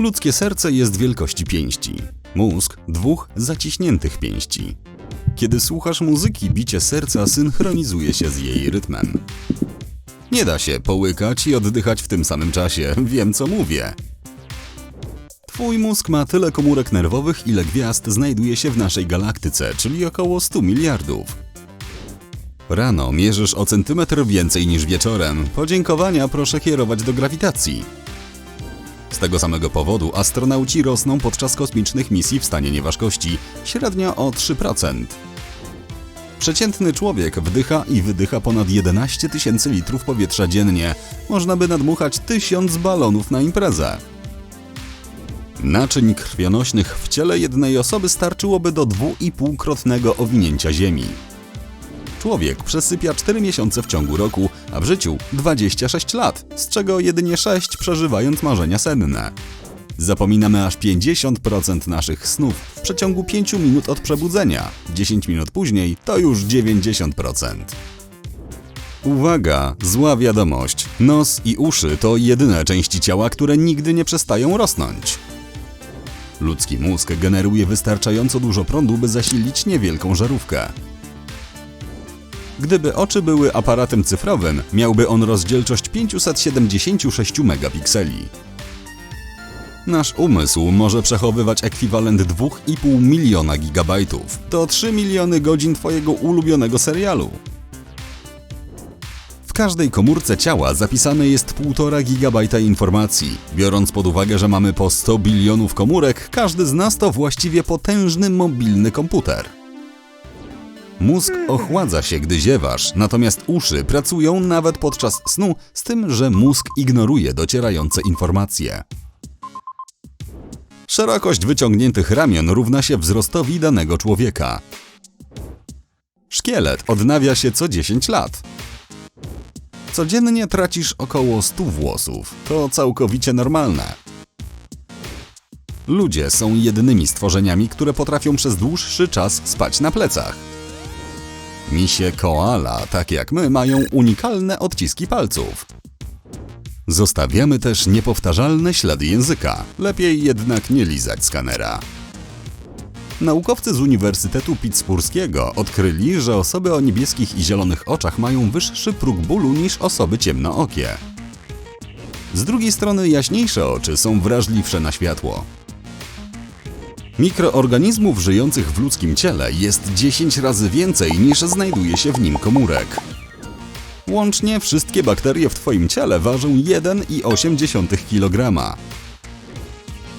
Ludzkie serce jest wielkości pięści. Mózg dwóch zaciśniętych pięści. Kiedy słuchasz muzyki, bicie serca synchronizuje się z jej rytmem. Nie da się połykać i oddychać w tym samym czasie. Wiem co mówię. Twój mózg ma tyle komórek nerwowych, ile gwiazd znajduje się w naszej galaktyce, czyli około 100 miliardów. Rano mierzysz o centymetr więcej niż wieczorem. Podziękowania proszę kierować do grawitacji. Z tego samego powodu astronauci rosną podczas kosmicznych misji w stanie nieważkości, średnio o 3%. Przeciętny człowiek wdycha i wydycha ponad 11 tysięcy litrów powietrza dziennie. Można by nadmuchać tysiąc balonów na imprezę. Naczyń krwionośnych w ciele jednej osoby starczyłoby do 2,5-krotnego owinięcia Ziemi. Człowiek przesypia 4 miesiące w ciągu roku, a w życiu 26 lat, z czego jedynie 6 przeżywając marzenia senne. Zapominamy aż 50% naszych snów w przeciągu 5 minut od przebudzenia. 10 minut później to już 90%. Uwaga, zła wiadomość. Nos i uszy to jedyne części ciała, które nigdy nie przestają rosnąć. Ludzki mózg generuje wystarczająco dużo prądu, by zasilić niewielką żarówkę. Gdyby oczy były aparatem cyfrowym, miałby on rozdzielczość 576 megapikseli. Nasz umysł może przechowywać ekwiwalent 2,5 miliona gigabajtów. To 3 miliony godzin Twojego ulubionego serialu. W każdej komórce ciała zapisane jest 1,5 gigabajta informacji. Biorąc pod uwagę, że mamy po 100 bilionów komórek, każdy z nas to właściwie potężny mobilny komputer. Mózg ochładza się, gdy ziewasz, natomiast uszy pracują nawet podczas snu, z tym, że mózg ignoruje docierające informacje. Szerokość wyciągniętych ramion równa się wzrostowi danego człowieka. Szkielet odnawia się co 10 lat. Codziennie tracisz około 100 włosów. To całkowicie normalne. Ludzie są jedynymi stworzeniami, które potrafią przez dłuższy czas spać na plecach. Misie koala, tak jak my, mają unikalne odciski palców. Zostawiamy też niepowtarzalne ślady języka. Lepiej jednak nie lizać skanera. Naukowcy z Uniwersytetu Pittsburghiego odkryli, że osoby o niebieskich i zielonych oczach mają wyższy próg bólu niż osoby ciemnookie. Z drugiej strony jaśniejsze oczy są wrażliwsze na światło. Mikroorganizmów żyjących w ludzkim ciele jest 10 razy więcej niż znajduje się w nim komórek. Łącznie wszystkie bakterie w Twoim ciele ważą 1,8 kg.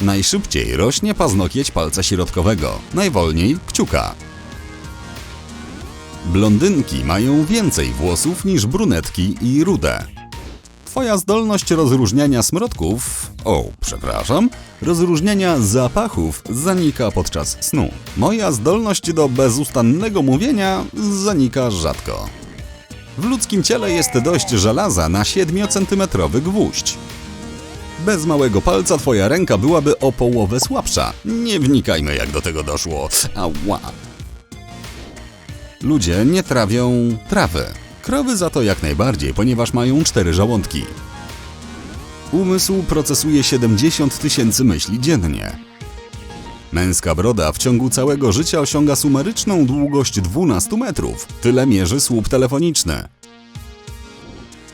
Najszybciej rośnie paznokieć palca środkowego, najwolniej kciuka. Blondynki mają więcej włosów niż brunetki i rude. Twoja zdolność rozróżniania smrodków, o, przepraszam, rozróżniania zapachów zanika podczas snu. Moja zdolność do bezustannego mówienia zanika rzadko. W ludzkim ciele jest dość żelaza na 7-centymetrowy gwóźdź. Bez małego palca twoja ręka byłaby o połowę słabsza. Nie wnikajmy jak do tego doszło. Ała. Ludzie nie trawią trawy. Krowy za to jak najbardziej, ponieważ mają cztery żołądki. Umysł procesuje 70 tysięcy myśli dziennie. Męska broda w ciągu całego życia osiąga sumeryczną długość 12 metrów. Tyle mierzy słup telefoniczny.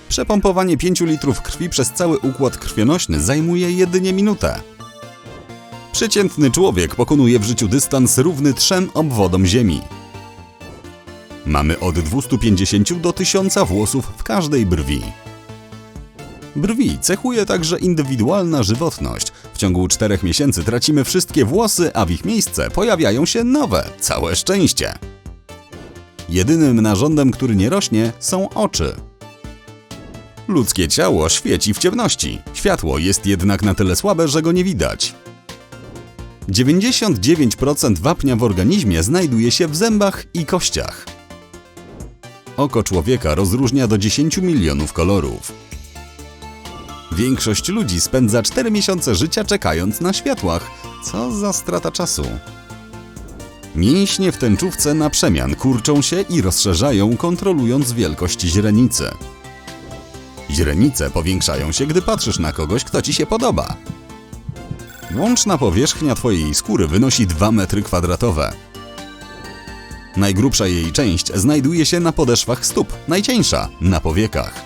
Przepompowanie 5 litrów krwi przez cały układ krwionośny zajmuje jedynie minutę. Przeciętny człowiek pokonuje w życiu dystans równy trzem obwodom Ziemi. Mamy od 250 do 1000 włosów w każdej brwi. Brwi cechuje także indywidualna żywotność. W ciągu 4 miesięcy tracimy wszystkie włosy, a w ich miejsce pojawiają się nowe. Całe szczęście. Jedynym narządem, który nie rośnie, są oczy. Ludzkie ciało świeci w ciemności. Światło jest jednak na tyle słabe, że go nie widać. 99% wapnia w organizmie znajduje się w zębach i kościach. Oko człowieka rozróżnia do 10 milionów kolorów. Większość ludzi spędza 4 miesiące życia czekając na światłach. Co za strata czasu. Mięśnie w tęczówce na przemian kurczą się i rozszerzają, kontrolując wielkość źrenicy. Źrenice powiększają się, gdy patrzysz na kogoś, kto ci się podoba. Łączna powierzchnia Twojej skóry wynosi 2 metry kwadratowe. Najgrubsza jej część znajduje się na podeszwach stóp, najcieńsza na powiekach.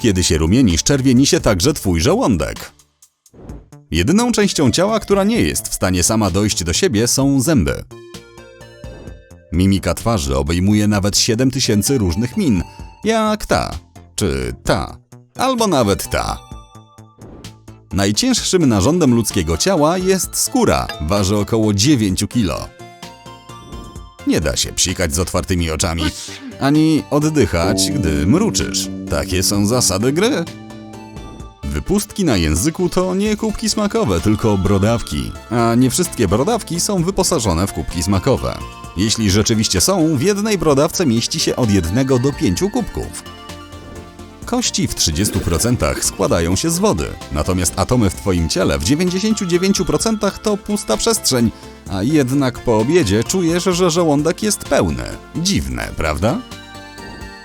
Kiedy się rumienisz, czerwieni się także Twój żołądek. Jedyną częścią ciała, która nie jest w stanie sama dojść do siebie, są zęby. Mimika twarzy obejmuje nawet 7000 różnych min, jak ta, czy ta, albo nawet ta. Najcięższym narządem ludzkiego ciała jest skóra, waży około 9 kg. Nie da się psikać z otwartymi oczami, ani oddychać, gdy mruczysz. Takie są zasady gry. Wypustki na języku to nie kubki smakowe, tylko brodawki, a nie wszystkie brodawki są wyposażone w kubki smakowe. Jeśli rzeczywiście są, w jednej brodawce mieści się od jednego do pięciu kubków. Kości w 30% składają się z wody, natomiast atomy w Twoim ciele w 99% to pusta przestrzeń, a jednak po obiedzie czujesz, że żołądek jest pełny. Dziwne, prawda?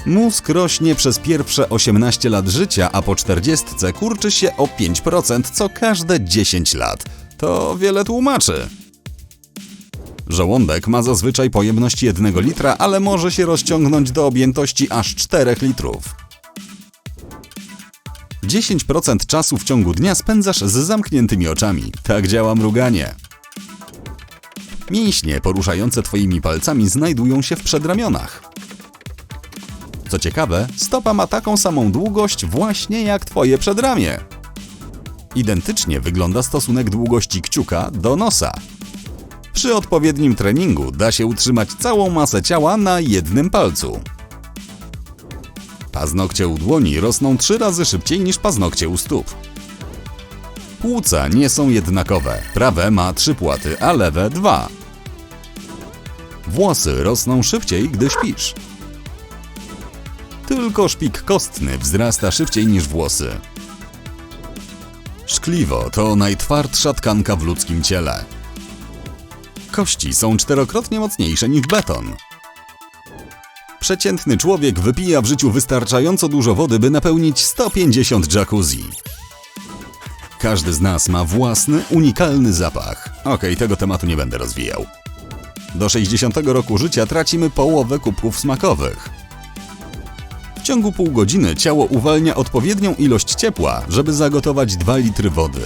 Mózg rośnie przez pierwsze 18 lat życia, a po 40 kurczy się o 5% co każde 10 lat. To wiele tłumaczy. Żołądek ma zazwyczaj pojemność 1 litra, ale może się rozciągnąć do objętości aż 4 litrów. 10% czasu w ciągu dnia spędzasz z zamkniętymi oczami. Tak działa mruganie. Mięśnie poruszające Twoimi palcami znajdują się w przedramionach. Co ciekawe, stopa ma taką samą długość właśnie jak Twoje przedramię. Identycznie wygląda stosunek długości kciuka do nosa. Przy odpowiednim treningu da się utrzymać całą masę ciała na jednym palcu. Paznokcie u dłoni rosną trzy razy szybciej niż paznokcie u stóp. Płuca nie są jednakowe. Prawe ma trzy płaty, a lewe dwa. Włosy rosną szybciej, gdy śpisz. Tylko szpik kostny wzrasta szybciej niż włosy. Szkliwo to najtwardsza tkanka w ludzkim ciele. Kości są czterokrotnie mocniejsze niż beton. Przeciętny człowiek wypija w życiu wystarczająco dużo wody, by napełnić 150 jacuzzi. Każdy z nas ma własny, unikalny zapach. Okej, tego tematu nie będę rozwijał. Do 60 roku życia tracimy połowę kubków smakowych. W ciągu pół godziny ciało uwalnia odpowiednią ilość ciepła, żeby zagotować 2 litry wody.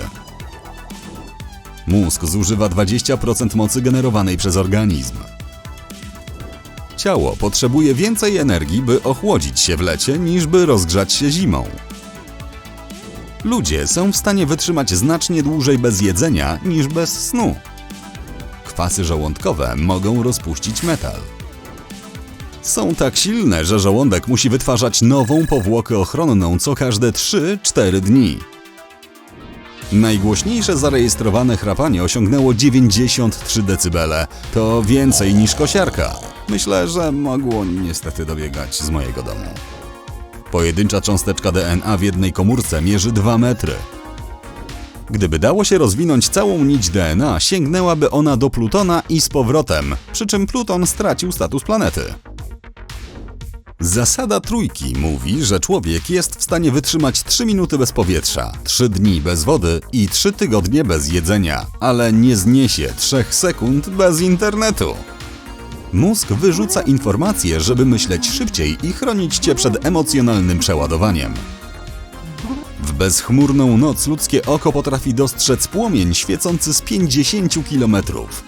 Mózg zużywa 20% mocy generowanej przez organizm. Ciało potrzebuje więcej energii, by ochłodzić się w lecie, niż by rozgrzać się zimą. Ludzie są w stanie wytrzymać znacznie dłużej bez jedzenia niż bez snu. Kwasy żołądkowe mogą rozpuścić metal. Są tak silne, że żołądek musi wytwarzać nową powłokę ochronną co każde 3-4 dni. Najgłośniejsze zarejestrowane chrapanie osiągnęło 93 dB. To więcej niż kosiarka. Myślę, że mogło niestety dobiegać z mojego domu. Pojedyncza cząsteczka DNA w jednej komórce mierzy 2 metry. Gdyby dało się rozwinąć całą nić DNA, sięgnęłaby ona do Plutona i z powrotem, przy czym Pluton stracił status planety. Zasada trójki mówi, że człowiek jest w stanie wytrzymać 3 minuty bez powietrza, 3 dni bez wody i 3 tygodnie bez jedzenia, ale nie zniesie 3 sekund bez internetu. Mózg wyrzuca informacje, żeby myśleć szybciej i chronić cię przed emocjonalnym przeładowaniem. Bezchmurną noc ludzkie oko potrafi dostrzec płomień świecący z 50 kilometrów.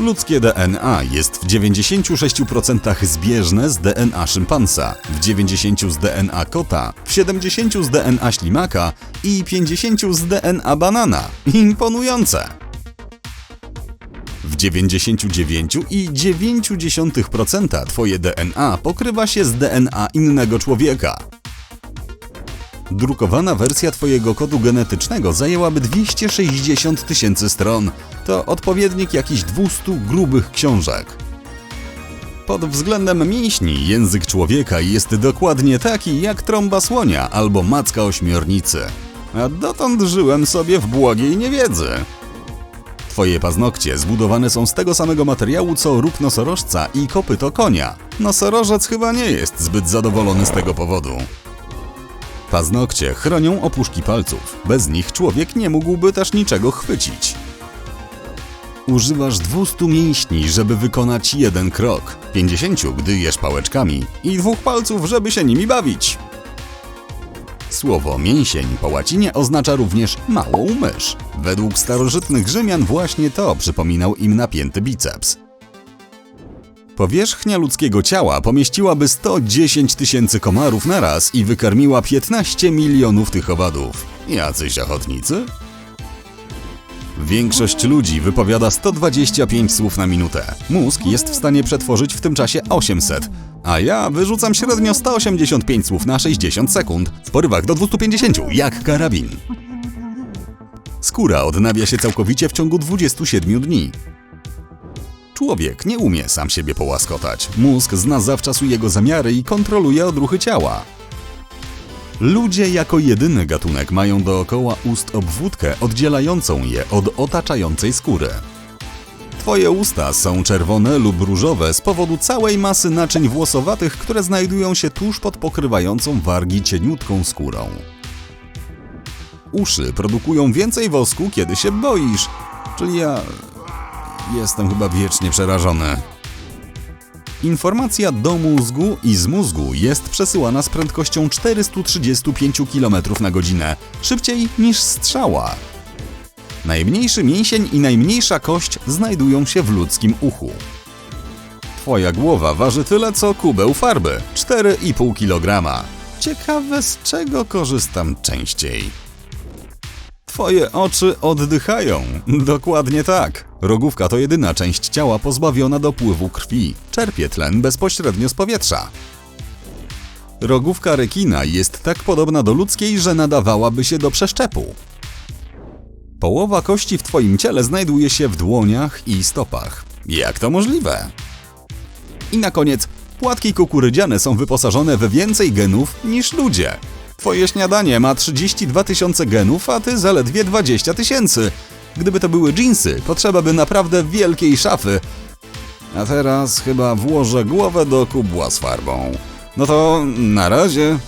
Ludzkie DNA jest w 96% zbieżne z DNA szympansa, w 90% z DNA kota, w 70% z DNA ślimaka i 50% z DNA banana. Imponujące! W 99,9% Twoje DNA pokrywa się z DNA innego człowieka. Drukowana wersja Twojego kodu genetycznego zajęłaby 260 tysięcy stron. To odpowiednik jakichś 200 grubych książek. Pod względem mięśni język człowieka jest dokładnie taki jak trąba słonia albo macka ośmiornicy. A dotąd żyłem sobie w błogiej niewiedzy. Twoje paznokcie zbudowane są z tego samego materiału co róg nosorożca i kopyto konia. Nosorożec chyba nie jest zbyt zadowolony z tego powodu. Paznokcie chronią opuszki palców. Bez nich człowiek nie mógłby też niczego chwycić. Używasz 200 mięśni, żeby wykonać jeden krok, 50, gdy jesz pałeczkami i dwóch palców, żeby się nimi bawić. Słowo mięsień po łacinie oznacza również małą mysz. Według starożytnych Rzymian właśnie to przypominał im napięty biceps. Powierzchnia ludzkiego ciała pomieściłaby 110 tysięcy komarów na raz i wykarmiła 15 milionów tych owadów. Jacyś ochotnicy? Większość ludzi wypowiada 125 słów na minutę. Mózg jest w stanie przetworzyć w tym czasie 800, a ja wyrzucam średnio 185 słów na 60 sekund, w porywach do 250, jak karabin. Skóra odnawia się całkowicie w ciągu 27 dni. Człowiek nie umie sam siebie połaskotać. Mózg zna zawczasu jego zamiary i kontroluje odruchy ciała. Ludzie jako jedyny gatunek mają dookoła ust obwódkę oddzielającą je od otaczającej skóry. Twoje usta są czerwone lub różowe z powodu całej masy naczyń włosowatych, które znajdują się tuż pod pokrywającą wargi cieniutką skórą. Uszy produkują więcej wosku, kiedy się boisz, czyli ja jestem chyba wiecznie przerażony. Informacja do mózgu i z mózgu jest przesyłana z prędkością 435 km na godzinę, szybciej niż strzała. Najmniejszy mięsień i najmniejsza kość znajdują się w ludzkim uchu. Twoja głowa waży tyle co kubeł farby 4,5 kg. Ciekawe z czego korzystam częściej. Twoje oczy oddychają. Dokładnie tak. Rogówka to jedyna część ciała pozbawiona dopływu krwi. Czerpie tlen bezpośrednio z powietrza. Rogówka rekina jest tak podobna do ludzkiej, że nadawałaby się do przeszczepu. Połowa kości w Twoim ciele znajduje się w dłoniach i stopach. Jak to możliwe? I na koniec, płatki kukurydziane są wyposażone we więcej genów niż ludzie. Twoje śniadanie ma 32 tysiące genów, a ty zaledwie 20 tysięcy. Gdyby to były dżinsy, potrzeba by naprawdę wielkiej szafy. A teraz chyba włożę głowę do kubła z farbą. No to na razie.